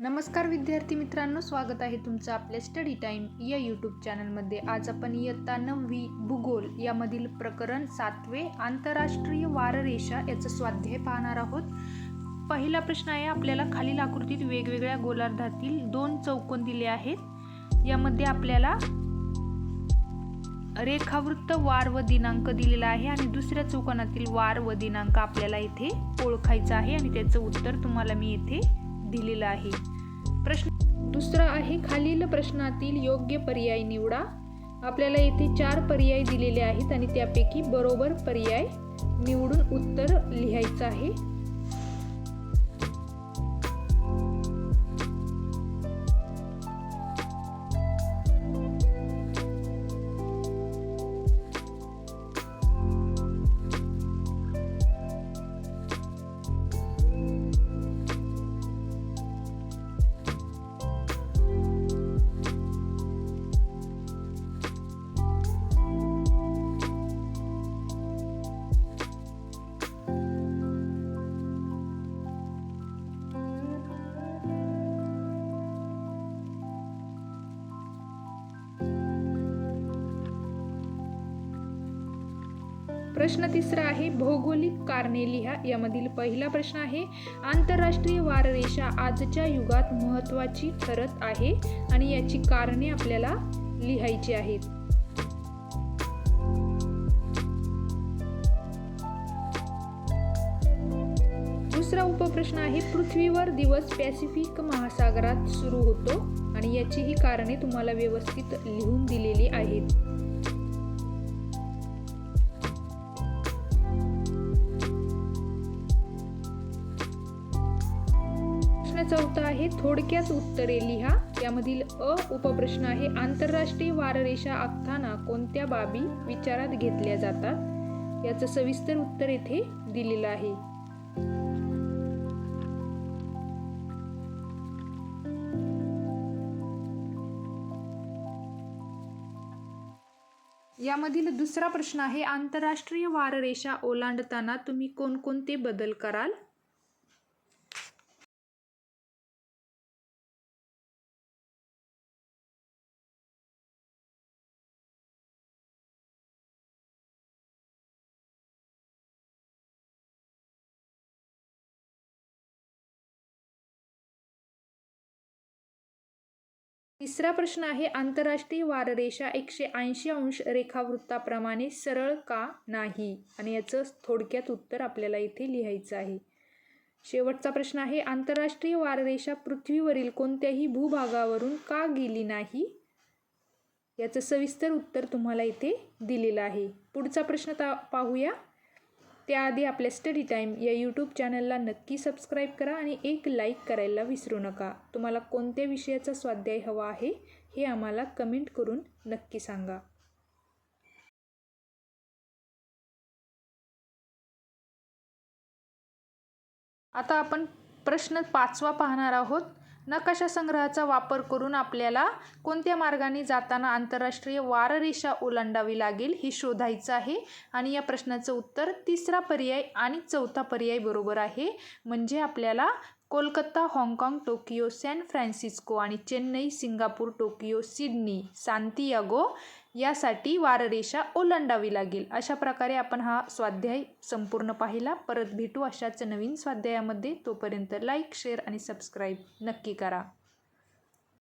नमस्कार विद्यार्थी मित्रांनो स्वागत आहे तुमचं आपल्या स्टडी टाईम या यूट्यूब चॅनलमध्ये आज आपण इयत्ता नववी भूगोल यामधील प्रकरण सातवे आंतरराष्ट्रीय वाररेषा याचं स्वाध्याय पाहणार आहोत. पहिला प्रश्न आहे आपल्याला खालील आकृतीत वेगवेगळ्या गोलार्धातील दोन चौकोन दिले आहेत. यामध्ये आपल्याला रेखावृत्त वार व दिनांक दिलेला आहे आणि दुसऱ्या चौकोनातील वार व दिनांक आपल्याला इथे ओळखायचा आहे आणि त्याचं उत्तर तुम्हाला मी येथे दिलेलं आहे. प्रश्न दुसरा आहे खालील प्रश्नातील योग्य पर्याय निवडा. आपल्याला येथे चार पर्याय दिलेले आहेत आणि त्यापैकी बरोबर पर्याय निवडून उत्तर लिहायचं आहे. प्रश्न तिसरा आहे भौगोलिक कारणे लिहा यामधील पहिला प्रश्न आहे. आंतरराष्ट्रीय वाररेषा आजच्या युगात महत्त्वाची ठरत आहे आणि याची कारणे आपल्याला लिहायची आहेत. दुसरा उपप्रश्न आहे पृथ्वीवर दिवस पॅसिफिक महासागरात सुरू होतो आणि याची ही कारणे तुम्हाला व्यवस्थित लिहून दिलेली आहेत. चौथा आहे. थोडक्यात उत्तरे लिहा. यामधील अ उपप्रश्न आहे. आंतरराष्ट्रीय वाररेषा आखताना कोणत्या बाबी विचारात घेतल्या जातात? याचं सविस्तर उत्तर येथे दिलेलं आहे. यामधील दुसरा प्रश्न आहे. आंतरराष्ट्रीय वाररेषा ओलांडताना तुम्ही कोणकोणते बदल कराल? तिसरा प्रश्न आहे आंतरराष्ट्रीय वाररेषा एकशे ऐंशी अंश रेखावृत्ताप्रमाणे सरळ का नाही? आणि याचं थोडक्यात उत्तर आपल्याला इथे लिहायचं आहे. शेवटचा प्रश्न आहे आंतरराष्ट्रीय वाररेषा पृथ्वीवरील कोणत्याही भूभागावरून का गेली नाही? याचं सविस्तर उत्तर तुम्हाला इथे दिलेलं आहे. पुढचा प्रश्न ता पाहूया. त्याआधी आपल्या स्टडी टाईम या यूट्यूब चॅनलला नक्की सबस्क्राईब करा आणि एक लाईक करायला विसरू नका. तुम्हाला कोणत्या विषयाचा स्वाध्याय हवा आहे हे आम्हाला कमेंट करून नक्की सांगा. आता आपण प्रश्न पाचवा पाहणार आहोत. नकाशा संग्रहाचा वापर करून आपल्याला कोणत्या मार्गाने जाताना आंतरराष्ट्रीय वाररेषा ओलांडावी लागेल हे शोधायचं आहे. आणि या प्रश्नाचं उत्तर तिसरा पर्याय आणि चौथा पर्याय बरोबर आहे. म्हणजे आपल्याला कोलकाता हाँगकाँग टोकियो सॅन फ्रान्सिस्को आणि Chennai Singapore Tokyo Sydney Santiago यासाठी वाररेषा ओलांडावी लागेल. अशा प्रकारे आपण हा स्वाध्याय संपूर्ण पाहिला. परत भेटू अशाच नवीन स्वाध्यायामध्ये. तोपर्यंत लाईक शेअर आणि सबस्क्राईब नक्की करा.